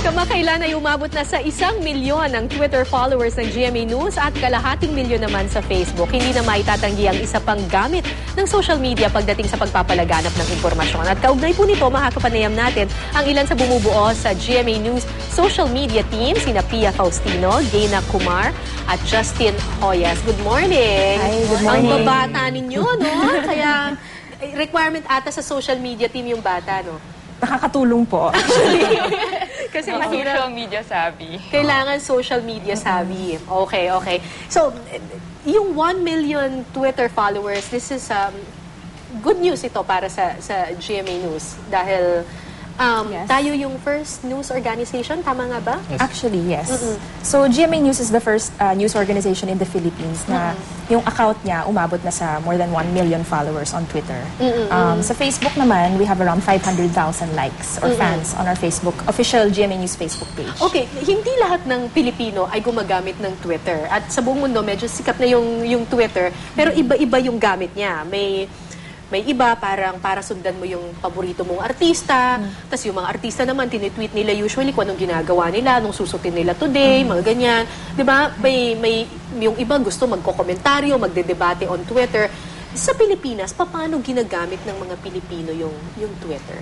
Kamakailan ay umabot na sa isang milyon ang Twitter followers ng GMA News at kalahating milyon naman sa Facebook. Hindi na maitatanggi ang isa pang gamit ng social media pagdating sa pagpapalaganap ng impormasyon. At kaugnay po nito, makakapanayam natin ang ilan sa bumubuo sa GMA News social media team, sina Pia Faustino, Gaina Kumar at Justin Hoyas. Good morning! Hi, good Ang morning. babata ninyo, no? Kaya eh, requirement ata sa social media team yung bata, no? Nakakatulong po. Kasi Yung mahirap. social media savvy. Kailangan social media savvy. Okay, okay. So, yung 1 million Twitter followers, this is um, good news ito para sa sa GMA News. Dahil um, Yes. tayo yung first news organization, tama nga ba? Actually, yes. So, GMA News is the first uh, news organization in the Philippines na yung account niya umabot na sa more than 1 million followers on Twitter. Um, sa Facebook naman, we have around 500,000 likes or fans on our Facebook, official GMA News Facebook page. Okay, hindi lahat ng Pilipino ay gumagamit ng Twitter. At sa buong mundo, medyo sikat na yung, yung Twitter. Pero iba-iba yung gamit niya. May may iba parang para sundan mo yung paborito mong artista. Tapos yung mga artista naman, tinitweet nila usually kung anong ginagawa nila, anong susutin nila today, mga ganyan. Di ba? May, may, yung iba gusto magkokomentaryo, magdedebate on Twitter. Sa Pilipinas, paano ginagamit ng mga Pilipino yung yung Twitter?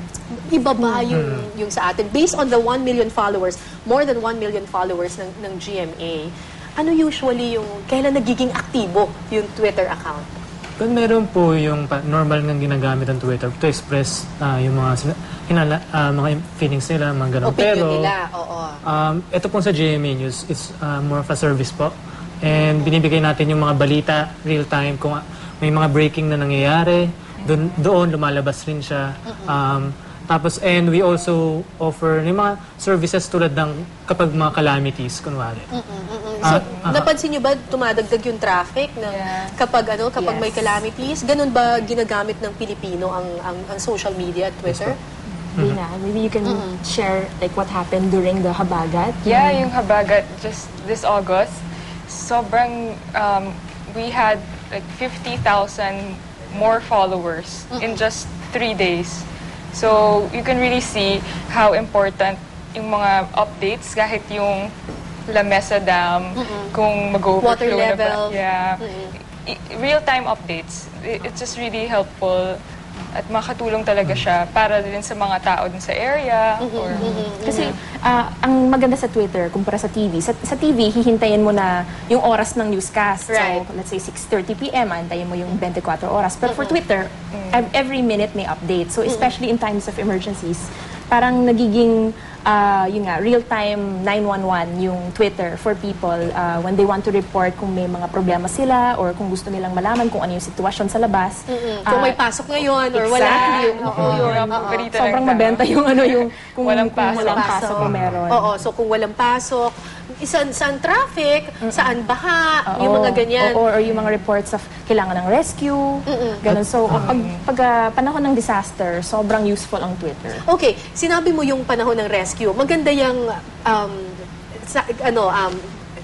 Iba ba yung yung sa atin based on the 1 million followers, more than 1 million followers ng ng GMA? Ano usually yung kailan nagiging aktibo yung Twitter account? Kung meron po yung normal nga ginagamit ng Twitter to express ah, yung mga hinala, ah, mga feelings nila, mga ganun. Opinion Pero, nila, oo. um, ito pong sa GMA News, it's ah, more of a service po. And binibigay natin yung mga balita real time kung ah, may mga breaking na nangyayari, doon, doon lumalabas rin siya. Um, tapos, and we also offer yung mga services tulad ng kapag mga calamities, kunwari. So, Ah, ah. napansin niyo ba tumadagdag yung traffic ng Yeah. kapag ano kapag Yes. may calamities? Ganun ba ginagamit ng Pilipino ang ang, ang social media at Twitter? Rina, maybe you can share like what happened during the Habagat. Yeah, yung Habagat just this August, sobrang, um, we had like 50,000 more followers in just three days. So, you can really see how important yung mga updates, kahit yung La Mesa Dam, kung Water mag-overflow na ba. level. Yeah. I- Real-time updates. I- It's just really helpful at makatulong talaga siya para din sa mga tao din sa area. or, Kasi ah, ang maganda sa Twitter kumpara sa TV, sa, sa TV hihintayin mo na yung oras ng newscast. Right. So let's say 6:30 PM, antayin mo yung 24 oras. Pero for Twitter, ev- every minute may update. So especially in times of emergencies, parang nagiging ah, yun nga, real-time 911 yung Twitter for people ah, when they want to report kung may mga problema sila or kung gusto nilang malaman kung ano yung sitwasyon sa labas. Kung Ah, may pasok ngayon or wala. Exactly. Oo, Oo, yun. paborito Sobrang mabenta yung ano yung kung Walang kung pasok. walang pasok kung meron. Oo, so kung walang pasok, saan, saan traffic, saan baha, yung mga ganyan. O, or yung mga reports of kailangan ng rescue. Ganun. So, pag, pag ah, panahon ng disaster, sobrang useful ang Twitter. Okay, sinabi mo yung panahon ng rescue. Maganda yung um, sa, ano um,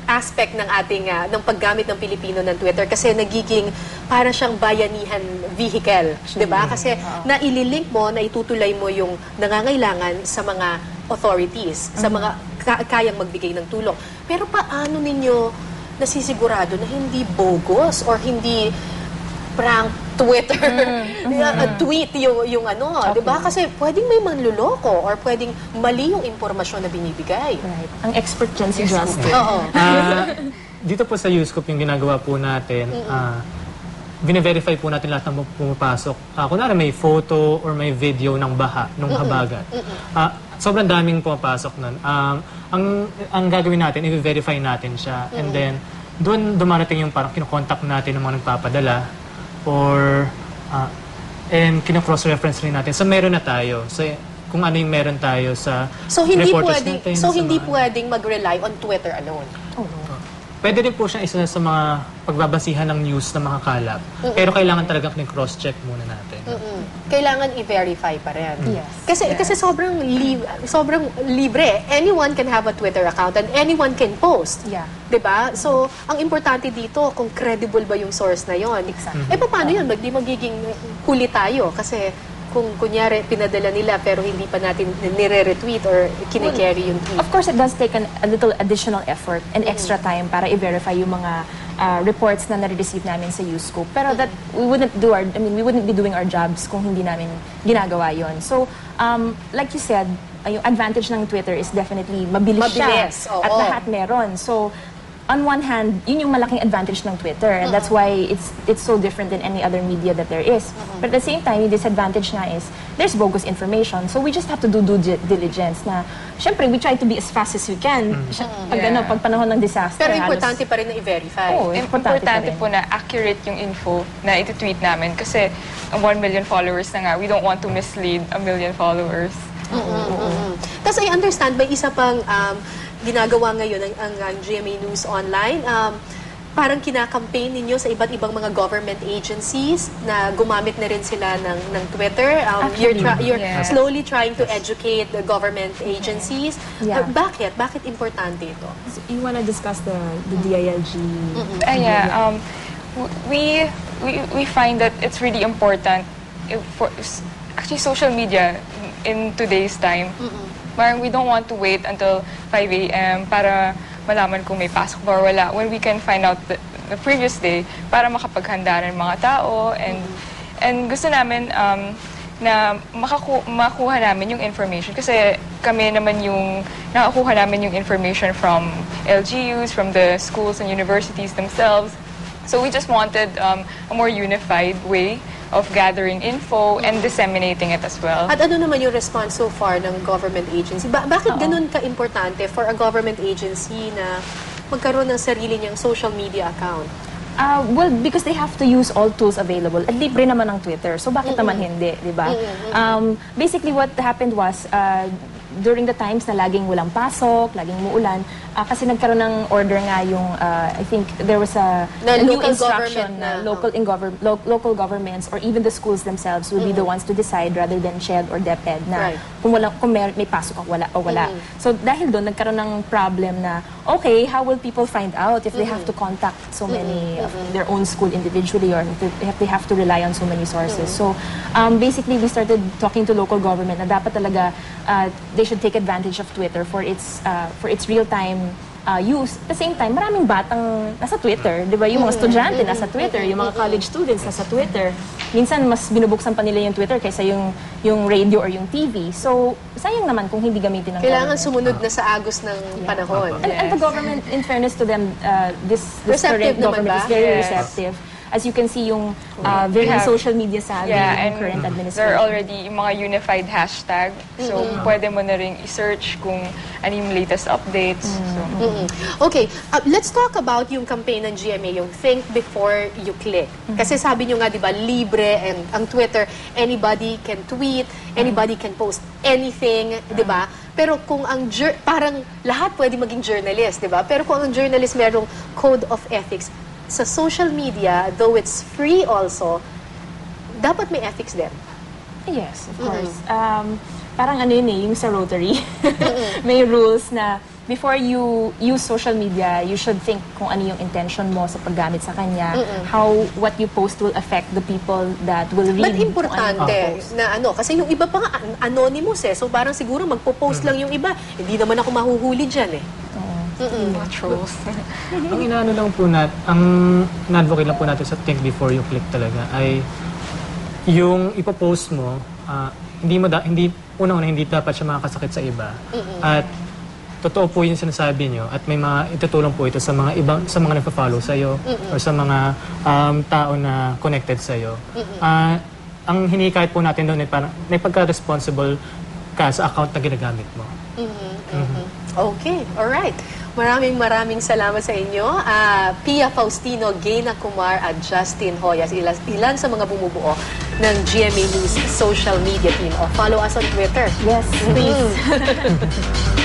aspect ng ating ah, ng paggamit ng Pilipino ng Twitter kasi nagiging para siyang bayanihan vehicle, 'di ba? Kasi naililink mo, na itutulay mo yung nangangailangan sa mga authorities, sa mga ka- kayang magbigay ng tulong. Pero paano ninyo nasisigurado na hindi bogus or hindi prank Twitter, a tweet yung, yung ano, di ba? Kasi pwedeng may manluloko or pwedeng mali yung impormasyon na binibigay. Right. Ang expert dyan si Justin. Oo. Ah, dito po sa Uscope yung ginagawa po natin, ah, bine-verify po natin lahat ng pumapasok. Ah, kunwari may photo or may video ng baha, ng habagat. Ah, sobrang daming pumapasok nun. Um, ang, ang gagawin natin, i-verify natin siya. And then, doon dumarating yung parang kinokontakt natin ng mga nagpapadala or ah, and kino-cross-reference rin natin. So, meron na tayo. So, kung ano yung meron tayo sa So hindi reporters pwedeng natin, so sa hindi mga- pwedeng mag-rely on Twitter alone. Pwede rin po siyang isa sa mga pagbabasihan ng news na makakalap. Pero kailangan talaga cross-check muna natin. Mm. Kailangan i-verify pa rin. Yes. Kasi kasi sobrang li- sobrang libre. Anyone can have a Twitter account and anyone can post. Yeah. 'Di ba? So, ang importante dito kung credible ba yung source na 'yon. Exactly. Eh paano 'yun? Magdi magiging huli tayo kasi kung kunyari pinadala nila pero hindi pa natin nire-retweet or kinikerry yung tweet? Of course, it does take an, a little additional effort and extra time para i-verify yung mga uh, reports na nare-receive namin sa USCOPE. Pero that we wouldn't do our, I mean, we wouldn't be doing our jobs kung hindi namin ginagawa yon. So, um, like you said, yung advantage ng Twitter is definitely mabilis, Mabilis, siya. oo. At lahat meron. So, on one hand, yun yung malaking advantage ng Twitter. And that's why it's it's so different than any other media that there is. But at the same time, yung disadvantage nga is, there's bogus information. So we just have to do due di- diligence na, syempre, we try to be as fast as we can. Sy- Pag, Yeah. ano, pag panahon ng disaster. Pero halos- importante pa rin na i-verify. Oo, importante, Importante, pa rin. po na accurate yung info na iti-tweet namin kasi ang 1 million followers na nga, we don't want to mislead a million followers. Tapos I understand, may isa pang um, ginagawa ngayon ang, ang, ang GMA News Online. Um, parang kinakampaign ninyo sa iba't ibang mga government agencies na gumamit na rin sila ng, ng Twitter. Um, you're tra- you're yeah. slowly trying to educate the government agencies. Yeah. Uh, bakit? Bakit importante ito? You wanna discuss the, the DILG? Uh, yeah, um, we, we, we find that it's really important if for, actually social media in today's time. Parang we don't want to wait until 5 a.m. para malaman kung may pasok ba or wala. When we can find out the, the previous day para makapaghanda ng mga tao and and gusto namin um, na makaku makuha namin yung information kasi kami naman yung nakakuha namin yung information from LGUs, from the schools and universities themselves. So we just wanted um, a more unified way of gathering info and disseminating it as well. At ano naman yung response so far ng government agency? Ba- bakit ganun ka-importante for a government agency na magkaroon ng sarili niyang social media account? Uh, well, because they have to use all tools available. At libre naman ang Twitter. So, bakit naman hindi, di ba? Um, basically, what happened was, uh, during the times na laging walang pasok, laging muulan, uh, kasi nagkaroon ng order nga yung, uh, I think there was a, Na a new local instruction government na, na local, in govern, lo- local governments or even the schools themselves will be the ones to decide rather than SHED or DepEd na Right. kung, wala, kung may, may pasok o wala. O wala. So, dahil doon, nagkaroon ng problem na, okay, how will people find out if they have to contact so many of their own school individually or if they have to rely on so many sources. So, um, basically, we started talking to local government na dapat talaga uh, they should take advantage of Twitter for its uh, for its real-time uh, use. At the same time, maraming batang nasa Twitter, di ba? Yung mga estudyante nasa Twitter, yung mga college students nasa Twitter. Minsan, mas binubuksan pa nila yung Twitter kaysa yung, yung radio or yung TV. So, sayang naman kung hindi gamitin ng Kailangan government. sumunod na sa agos ng panahon. And, and the government, in fairness to them, uh, this, this Receptive current government ba? is very Yes. receptive. As you can see, yung uh, very have- social media savvy Yeah, ng and current there administration. are already yung mga unified hashtag. So, pwede mo na rin i-search kung ano yung latest updates. So, Mm. Okay, uh, let's talk about yung campaign ng GMA, yung think before you click. Kasi sabi nyo nga, di ba, libre and ang Twitter, anybody can tweet, anybody can post anything, di ba? Pero kung ang, parang lahat pwede maging journalist, di ba? Pero kung ang journalist merong code of ethics, sa social media, though it's free also, dapat may ethics din. Yes, of course. Um, parang ano yun eh, yung sa Rotary. May rules na before you use social media, you should think kung ano yung intention mo sa paggamit sa kanya, how what you post will affect the people that will read But ano importante post. na ano, kasi yung iba pa nga an- anonymous eh. So parang siguro magpo-post lang yung iba. Hindi naman ako mahuhuli dyan eh. Mga trolls. ang inaano lang po nat, ang na-advocate lang po natin sa think before you click talaga ay yung ipopost mo, ah, hindi mo da, hindi unang-una hindi dapat siya makakasakit sa iba. At totoo po yung sinasabi nyo at may mga itutulong po ito sa mga ibang sa mga nagpa-follow sa iyo or sa mga um, tao na connected sa iyo. Ah, ang hinikayat po natin doon ay parang may pagka-responsible ka sa account na ginagamit mo. Okay, all right. Maraming maraming salamat sa inyo. Ah, Pia Faustino, Gaina Kumar at Justin Hoyas, ilan, ilan sa mga bumubuo ng GMA News social media team. O, follow us on Twitter. Yes, please.